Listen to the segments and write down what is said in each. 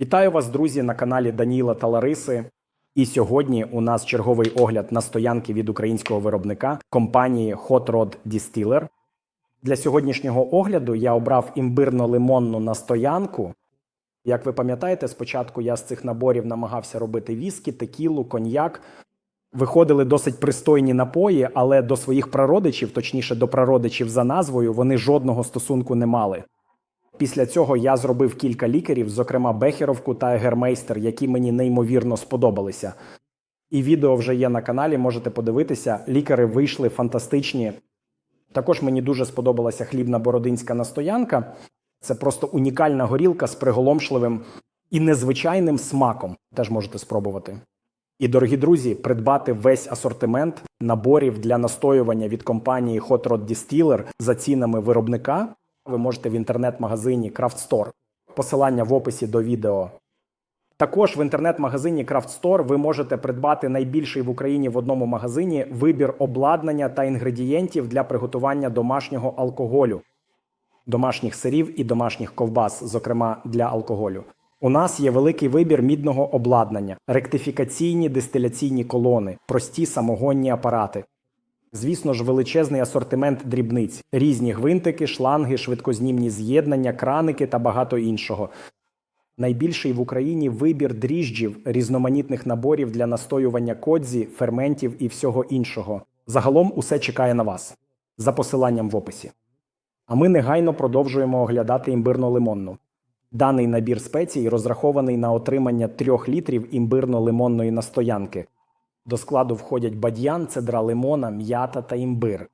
Вітаю вас, друзі, на каналі Даніла та Лариси. І сьогодні у нас черговий огляд на стоянки від українського виробника компанії Hot Rod Distiller. Для сьогоднішнього огляду я обрав імбирно-лимонну настоянку. Як ви пам'ятаєте, спочатку я з цих наборів намагався робити віскі, текілу, коньяк. Виходили досить пристойні напої, але до своїх прародичів, точніше до прародичів за назвою, вони жодного стосунку не мали. Після цього я зробив кілька лікерів, зокрема Бехеровку та Егермейстер, які мені неймовірно сподобалися. І відео вже є на каналі, можете подивитися. Лікери вийшли фантастичні. Також мені дуже сподобалася хлібна бородинська настоянка. Це просто унікальна горілка з приголомшливим і незвичайним смаком. Теж можете спробувати. І, дорогі друзі, придбати весь асортимент наборів для настоювання від компанії Hot Rod Distiller за цінами виробника ви можете в інтернет-магазині Craft Store. Посилання в описі до відео. Також в інтернет-магазині Craft Store ви можете придбати найбільший в Україні в одному магазині вибір обладнання та інгредієнтів для приготування домашнього алкоголю, домашніх сирів і домашніх ковбас, зокрема для алкоголю. У нас є великий вибір мідного обладнання, ректифікаційні дистиляційні колони, прості самогонні апарати. Звісно ж, величезний асортимент дрібниць, різні гвинтики, шланги, швидкознімні з'єднання, краники та багато іншого. Найбільший в Україні вибір дріжджів, різноманітних наборів для настоювання кодзі, ферментів і всього іншого. Загалом усе чекає на вас за посиланням в описі. А ми негайно продовжуємо оглядати імбирно-лимонну. Даний набір спецій розрахований на отримання 3 літрів імбирно-лимонної настоянки. До складу входять бадьян, цедра лимона, м'ята та імбир.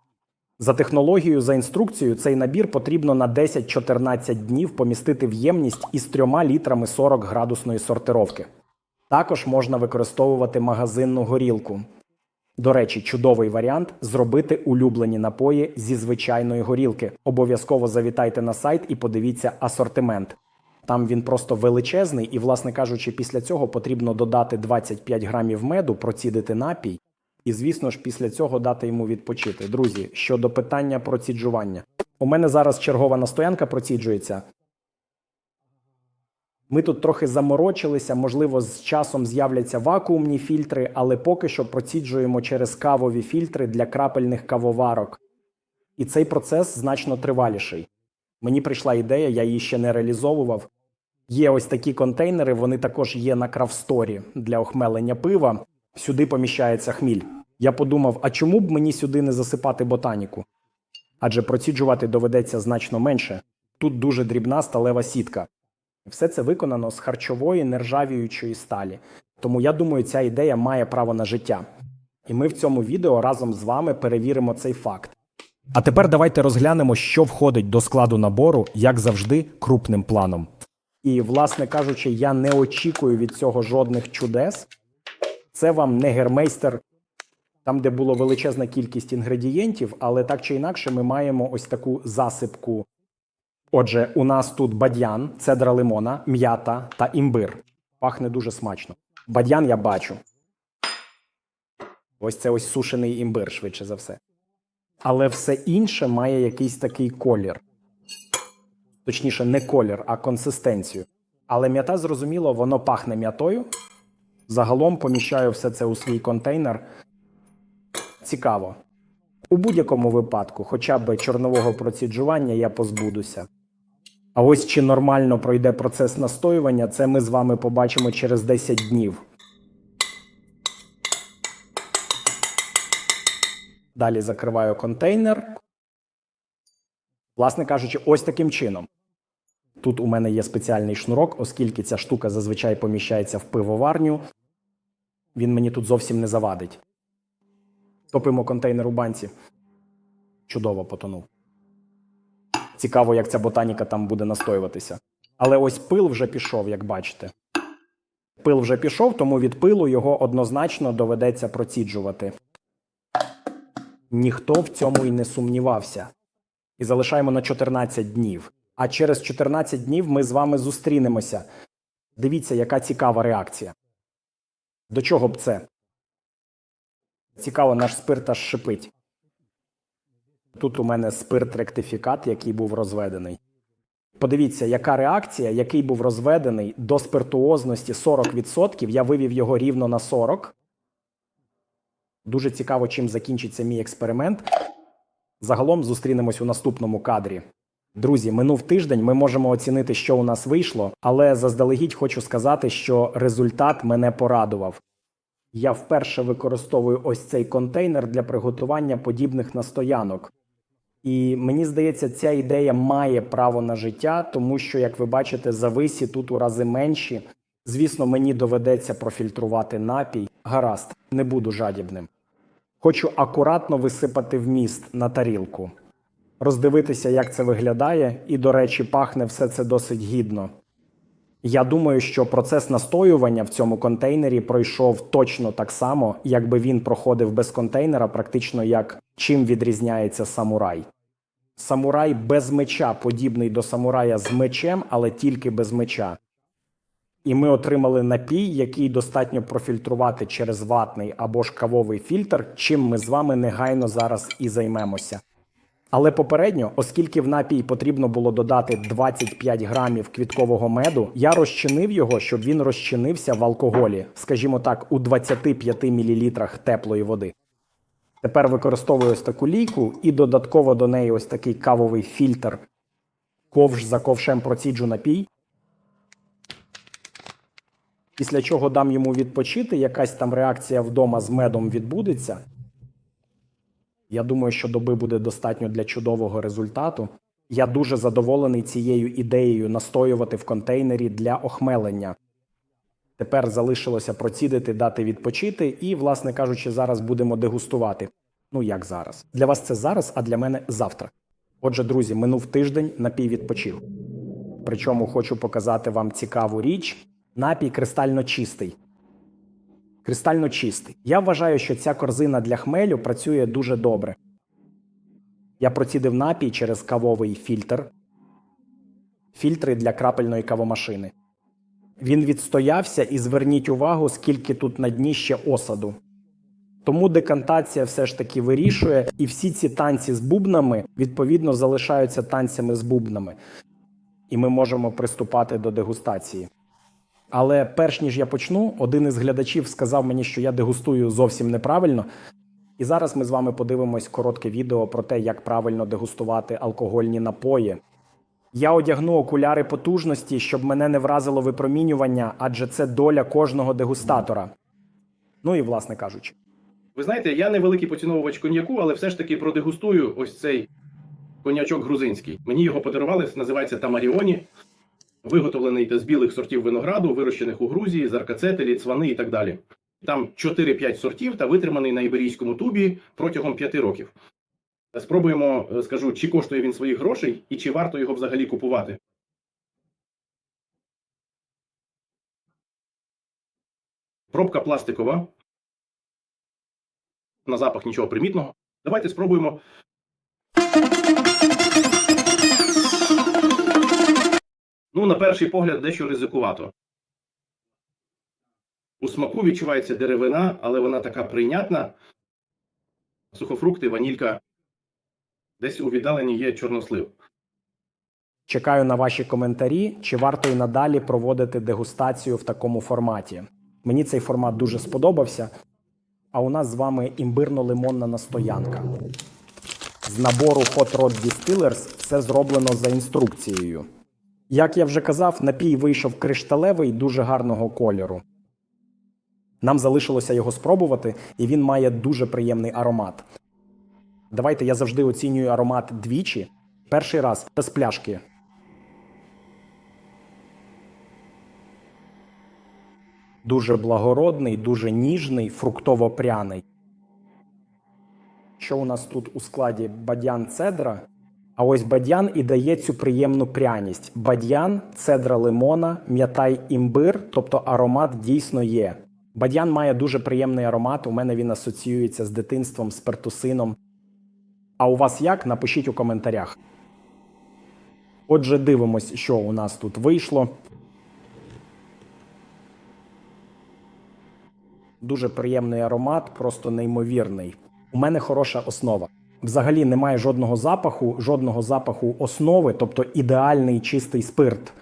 За технологією, за інструкцією, цей набір потрібно на 10-14 днів помістити в ємність із 3 літрами 40 градусної сортировки. Також можна використовувати магазинну горілку. До речі, чудовий варіант зробити улюблені напої зі звичайної горілки. Обов'язково завітайте на сайт і подивіться асортимент. Там він просто величезний, і, власне кажучи, після цього потрібно додати 25 грамів меду, процідити напій, і, звісно ж, після цього дати йому відпочити. Друзі, щодо питання проціджування, у мене зараз чергова настоянка проціджується. Ми тут трохи заморочилися, можливо, з часом з'являться вакуумні фільтри, але поки що проціджуємо через кавові фільтри для крапельних кавоварок. І цей процес значно триваліший. Мені прийшла ідея, я її ще не реалізовував. Є ось такі контейнери, вони також є на крафсторі для охмелення пива. Сюди поміщається хміль. Я подумав, а чому б мені сюди не засипати ботаніку? Адже проціджувати доведеться значно менше. Тут дуже дрібна сталева сітка. Все це виконано з харчової нержавіючої сталі. Тому я думаю, ця ідея має право на життя. І ми в цьому відео разом з вами перевіримо цей факт. А тепер давайте розглянемо, що входить до складу набору, як завжди, крупним планом. І, власне кажучи, я не очікую від цього жодних чудес. Це вам не гермейстер, там, де була величезна кількість інгредієнтів, але так чи інакше ми маємо ось таку засипку. Отже, у нас тут бадьян, цедра лимона, м'ята та імбир. Пахне дуже смачно. Бадьян я бачу. Ось це ось сушений імбир, швидше за все. Але все інше має якийсь такий колір. Точніше, не колір, а консистенцію. Але м'ята, зрозуміло, воно пахне м'ятою. Загалом поміщаю все це у свій контейнер. Цікаво. У будь-якому випадку, хоча б чорнового проціджування, я позбудуся. А ось чи нормально пройде процес настоювання, це ми з вами побачимо через 10 днів. Далі закриваю контейнер. Власне кажучи, ось таким чином. Тут у мене є спеціальний шнурок, оскільки ця штука зазвичай поміщається в пивоварню. Він мені тут зовсім не завадить. Топимо контейнер у банці. Чудово потонув. Цікаво, як ця ботаніка там буде настоюватися. Але ось пил вже пішов, як бачите. Пил вже пішов, тому від пилу його однозначно доведеться проціджувати. Ніхто в цьому і не сумнівався. І залишаємо на 14 днів. А через 14 днів ми з вами зустрінемося. Дивіться, яка цікава реакція. До чого б це? Цікаво, наш спирт аж шипить. Тут у мене спирт ректифікат, який був розведений. Подивіться, яка реакція, який був розведений до спиртуозності 40%. Я вивів його рівно на 40. Дуже цікаво, чим закінчиться мій експеримент. Загалом зустрінемось у наступному кадрі. Друзі, минув тиждень. Ми можемо оцінити, що у нас вийшло, але заздалегідь хочу сказати, що результат мене порадував. Я вперше використовую ось цей контейнер для приготування подібних настоянок. І мені здається, ця ідея має право на життя, тому що, як ви бачите, зависі тут у рази менші. Звісно, мені доведеться профільтрувати напій. Гаразд, не буду жадібним. Хочу акуратно висипати вміст на тарілку, роздивитися, як це виглядає, і, до речі, пахне все це досить гідно. Я думаю, що процес настоювання в цьому контейнері пройшов точно так само, якби він проходив без контейнера, практично як чим відрізняється самурай. Самурай без меча, подібний до самурая з мечем, але тільки без меча. І ми отримали напій, який достатньо профільтрувати через ватний або ж кавовий фільтр, чим ми з вами негайно зараз і займемося. Але попередньо, оскільки в напій потрібно було додати 25 грамів квіткового меду, я розчинив його, щоб він розчинився в алкоголі, скажімо так, у 25 мл теплої води. Тепер використовую ось таку лійку і додатково до неї ось такий кавовий фільтр. Ковш за ковшем проціджу напій. Після чого дам йому відпочити, якась там реакція вдома з медом відбудеться. Я думаю, що доби буде достатньо для чудового результату. Я дуже задоволений цією ідеєю настоювати в контейнері для охмелення. Тепер залишилося процідити, дати відпочити, і, власне кажучи, зараз будемо дегустувати. Ну як зараз? Для вас це зараз, а для мене завтра. Отже, друзі, минув тиждень, напій відпочив. Причому хочу показати вам цікаву річ: напій кристально чистий. Кристально чистий. Я вважаю, що ця корзина для хмелю працює дуже добре. Я процідив напій через кавовий фільтр, фільтри для крапельної кавомашини. Він відстоявся і зверніть увагу, скільки тут на дні ще осаду. Тому декантація все ж таки вирішує, і всі ці танці з бубнами відповідно залишаються танцями з бубнами. І ми можемо приступати до дегустації. Але перш ніж я почну, один із глядачів сказав мені, що я дегустую зовсім неправильно. І зараз ми з вами подивимось коротке відео про те, як правильно дегустувати алкогольні напої. Я одягну окуляри потужності, щоб мене не вразило випромінювання, адже це доля кожного дегустатора. Ну і власне кажучи. Ви знаєте, я не великий поціновувач коньяку, але все ж таки продегустую ось цей коньячок грузинський. Мені його подарували, називається Тамаріоні, виготовлений з білих сортів винограду, вирощених у Грузії, заркацетелі, цвани і так далі. Там 4-5 сортів та витриманий на іберійському тубі протягом 5 років. Спробуємо, е, скажу, чи коштує він своїх грошей і чи варто його взагалі купувати. Пробка пластикова. На запах нічого примітного. Давайте спробуємо. Ну, на перший погляд, дещо ризикувато. У смаку відчувається деревина, але вона така прийнятна. Сухофрукти, ванілька. Десь у віддаленні є чорнослив. Чекаю на ваші коментарі, чи варто і надалі проводити дегустацію в такому форматі. Мені цей формат дуже сподобався. А у нас з вами імбирно-лимонна настоянка. З набору Hot Rod Distillers все зроблено за інструкцією. Як я вже казав, напій вийшов кришталевий дуже гарного кольору. Нам залишилося його спробувати, і він має дуже приємний аромат. Давайте я завжди оцінюю аромат двічі. Перший раз без пляшки. Дуже благородний, дуже ніжний, фруктово-пряний. Що у нас тут у складі бадян цедра? А ось бадян і дає цю приємну пряність. Бадян, цедра лимона, м'ятай імбир, тобто аромат дійсно є. Бадян має дуже приємний аромат. У мене він асоціюється з дитинством, з пертусином. А у вас як? Напишіть у коментарях. Отже, дивимось, що у нас тут вийшло. Дуже приємний аромат, просто неймовірний. У мене хороша основа. Взагалі немає жодного запаху, жодного запаху основи, тобто ідеальний чистий спирт.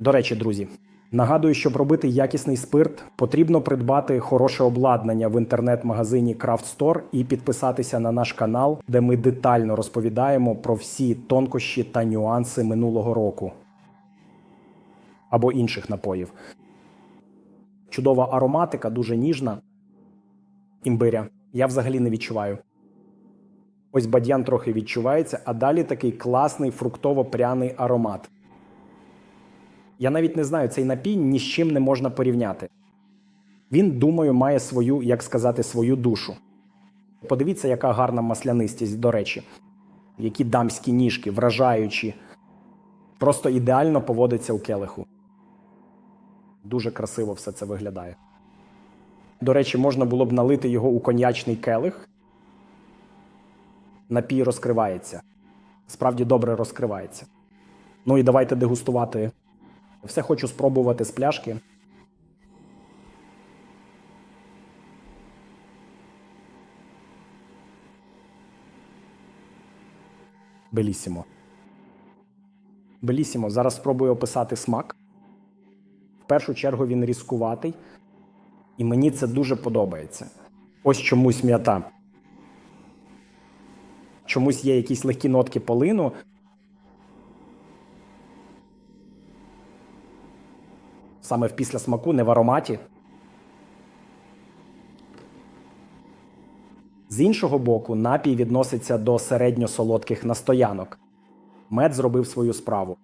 До речі, друзі, нагадую, щоб робити якісний спирт, потрібно придбати хороше обладнання в інтернет-магазині Craft Store і підписатися на наш канал, де ми детально розповідаємо про всі тонкощі та нюанси минулого року або інших напоїв. Чудова ароматика, дуже ніжна. Імбиря. Я взагалі не відчуваю. Ось бадьян трохи відчувається, а далі такий класний фруктово-пряний аромат. Я навіть не знаю, цей напій ні з чим не можна порівняти. Він, думаю, має свою, як сказати, свою душу. Подивіться, яка гарна маслянистість, до речі, які дамські ніжки, вражаючі. Просто ідеально поводиться у келиху. Дуже красиво все це виглядає. До речі, можна було б налити його у коньячний келих. Напій розкривається. Справді добре розкривається. Ну і давайте дегустувати. Все хочу спробувати з пляшки. Белісімо. Белісімо. Зараз спробую описати смак. В першу чергу він різкуватий, і мені це дуже подобається. Ось чомусь м'ята. Чомусь є якісь легкі нотки полину. Саме в післясмаку, не в ароматі. З іншого боку, напій відноситься до середньосолодких настоянок. Мед зробив свою справу.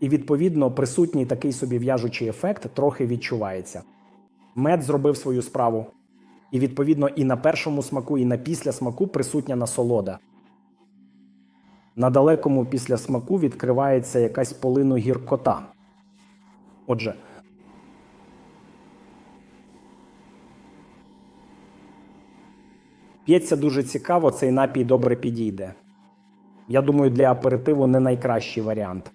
І відповідно присутній такий собі в'яжучий ефект трохи відчувається. Мед зробив свою справу. І відповідно і на першому смаку, і на післясмаку присутня насолода. На далекому післясмаку відкривається якась полину гіркота. Отже, п'ється дуже цікаво, цей напій добре підійде. Я думаю, для аперитиву не найкращий варіант.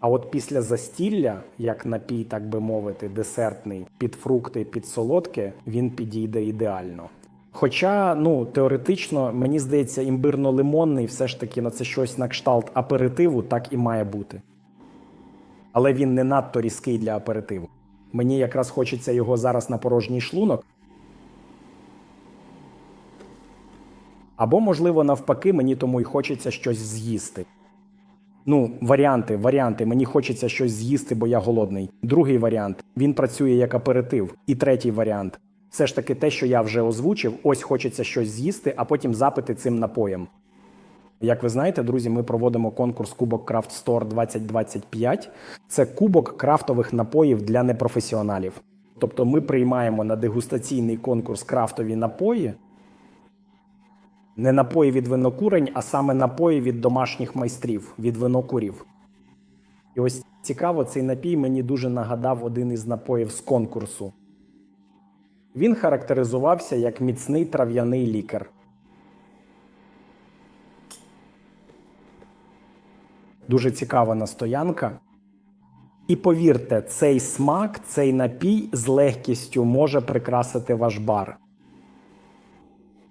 А от після застілля, як напій, так би мовити, десертний, під фрукти, під солодке, він підійде ідеально. Хоча, ну, теоретично, мені здається, імбирно-лимонний все ж таки на це щось на кшталт аперитиву так і має бути. Але він не надто різкий для аперитиву. Мені якраз хочеться його зараз на порожній шлунок. Або, можливо, навпаки, мені тому й хочеться щось з'їсти. Ну, варіанти, варіанти. Мені хочеться щось з'їсти, бо я голодний. Другий варіант він працює як аперитив. І третій варіант все ж таки те, що я вже озвучив. Ось хочеться щось з'їсти, а потім запити цим напоєм. Як ви знаєте, друзі, ми проводимо конкурс Кубок Craft Store 2025. Це кубок крафтових напоїв для непрофесіоналів. Тобто ми приймаємо на дегустаційний конкурс крафтові напої. Не напої від винокурень, а саме напої від домашніх майстрів, від винокурів. І ось цікаво, цей напій мені дуже нагадав один із напоїв з конкурсу. Він характеризувався як міцний трав'яний лікар. Дуже цікава настоянка. І повірте, цей смак, цей напій з легкістю може прикрасити ваш бар.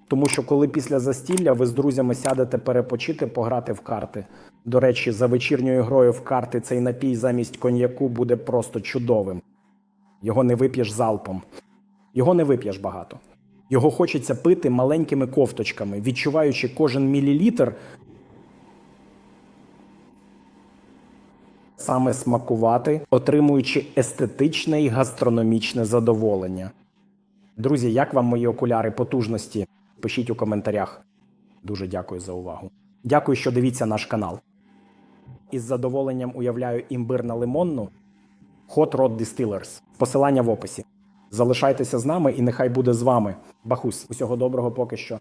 Тому що коли після застілля ви з друзями сядете перепочити, пограти в карти. До речі, за вечірньою грою в карти цей напій замість коньяку буде просто чудовим. Його не вип'єш залпом. Його не вип'єш багато. Його хочеться пити маленькими ковточками, відчуваючи кожен мілілітр, саме смакувати, отримуючи естетичне і гастрономічне задоволення. Друзі, як вам мої окуляри потужності? Пишіть у коментарях. Дуже дякую за увагу. Дякую, що дивіться наш канал. Із задоволенням уявляю імбир на лимонну Hot Rod Distillers. Посилання в описі. Залишайтеся з нами і нехай буде з вами. Бахус. Усього доброго поки що.